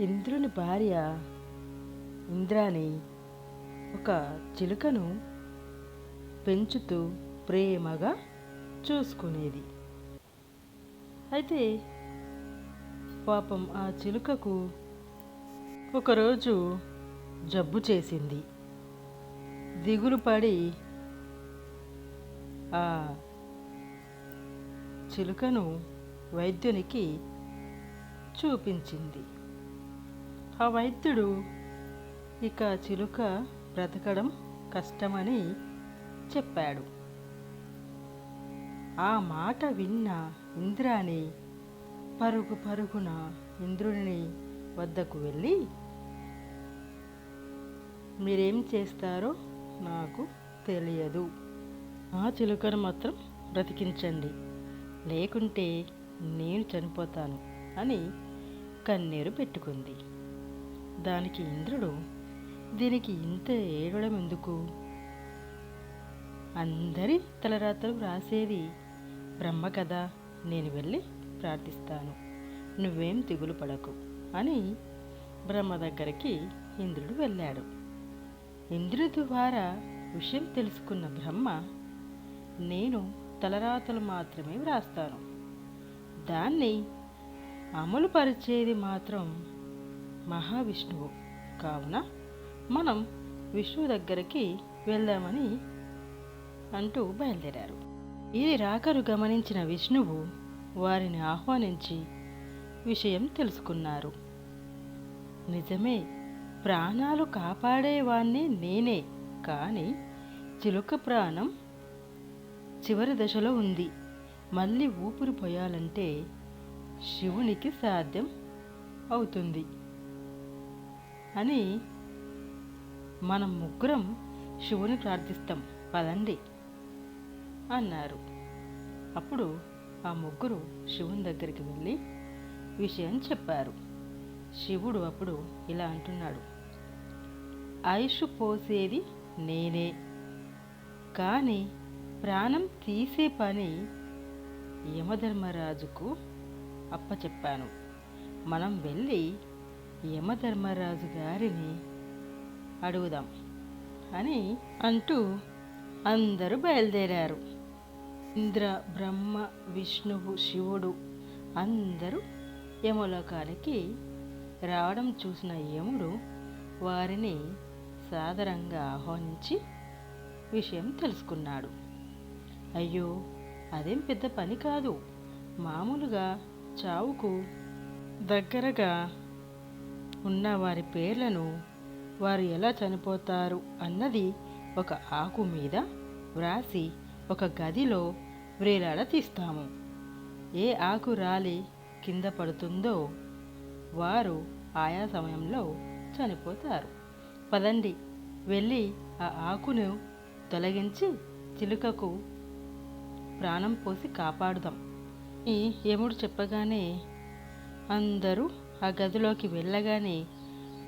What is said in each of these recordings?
ఇంద్రుని భార్య ఇంద్రాణి ఒక చిలుకను పెంచుతూ ప్రేమగా చూసుకునేది. అయితే పాపం ఆ చిలుకకు ఒకరోజు జబ్బు చేసింది. దిగులు పడి ఆ చిలుకను వైద్యునికి చూపించింది. ఆ వైద్యుడు ఇక చిలుక బ్రతకడం కష్టమని చెప్పాడు. ఆ మాట విన్న ఇంద్రాణి పరుగు పరుగున ఇంద్రుని వద్దకు వెళ్ళి మీరేం చేస్తారో నాకు తెలియదు. ఆ చిలుకను మాత్రం బ్రతికించండి. లేకుంటే నేను చనిపోతాను అని కన్నీరు పెట్టుకుంది. దానికి ఇంద్రుడు దీనికి ఇంత ఏడవడం ఎందుకు? అందరి తలరాత్రులు రాసేది బ్రహ్మ కదా నేను వెళ్ళి ప్రార్థిస్తాను. నువ్వేం దిగులు పడకు అని బ్రహ్మ దగ్గరికి ఇంద్రుడు వెళ్ళాడు. ఇంద్రుడి ద్వారా విషయం తెలుసుకున్న బ్రహ్మ నేను తలరాతలు మాత్రమే వ్రాస్తాను. దాన్ని అమలు పరిచేది మాత్రం మహావిష్ణువు. కావున మనం విష్ణువు దగ్గరికి వెళ్దామని అంటూ బయలుదేరారు. ఇది రాకరు గమనించిన విష్ణువు వారిని ఆహ్వానించి విషయం తెలుసుకున్నారు. నిజమే ప్రాణాలు కాపాడేవాణ్ణి నేనే కానీ చిలుక ప్రాణం చివరి దశలో ఉంది. మళ్ళీ ఊపిరి పోయాలంటే శివునికి సాధ్యం అవుతుంది. అని మనం ముగ్గురం శివుని ప్రార్థిస్తాం. పదండి అన్నారు. అప్పుడు ఆ ముగ్గురు శివుని దగ్గరికి వెళ్ళి విషయం చెప్పారు. శివుడు అప్పుడు ఇలా అంటున్నాడు. ఆయుష్ పోసేది నేనే. కానీ ప్రాణం తీసే పని యమధర్మరాజుకు అప్పచెప్పాను. మనం వెళ్ళి యమధర్మరాజు గారిని అడుగుదాం అని అంటూ అందరూ బయలుదేరారు. ఇంద్ర బ్రహ్మ విష్ణువు శివుడు అందరూ యమలోకానికి రావడం చూసిన యముడు వారిని సాదరంగా ఆహ్వానించి విషయం తెలుసుకున్నాడు. అయ్యో అదేం పెద్ద పని కాదు. మామూలుగా చావుకు దగ్గరగా ఉన్న వారి పేర్లను వారు ఎలా చనిపోతారు అన్నది ఒక ఆకు మీద వ్రాసి ఒక గదిలో వ్రేలాడ తీస్తాము ఏ ఆకు రాలి కింద పడుతుందో వారు ఆయా సమయంలో చనిపోతారు. పదండి వెళ్ళి ఆ ఆకును తొలగించి చిలుకకు ప్రాణం పోసి కాపాడుదాం. ఈ యముడు చెప్పగానే అందరూ ఆ గదిలోకి వెళ్ళగానే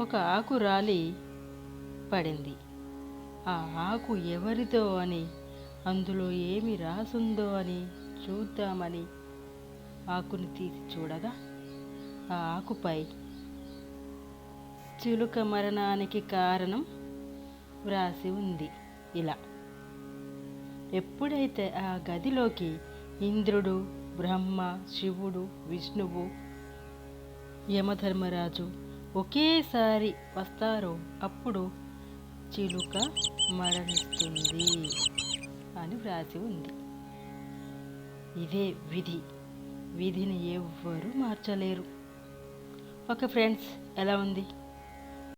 ఒక ఆకు రాలి పడింది. ఆ ఆకు ఎవరితో అని అందులో ఏమి రాసుందో అని చూద్దామని ఆకుని తీసి చూడగా ఆ ఆకుపై చిలుక మరణానికి కారణం వ్రాసి ఉంది ఇలా. ఎప్పుడైతే ఆ గదిలోకి ఇంద్రుడు బ్రహ్మ శివుడు విష్ణువు యమధర్మరాజు ఒకేసారి వస్తారో అప్పుడు చిలుక మరణిస్తుంది అని వ్రాసి ఉంది. ఇదే విధి. విధిని ఎవ్వరూ మార్చలేరు. ఓకే ఫ్రెండ్స్ ఎలా ఉంది?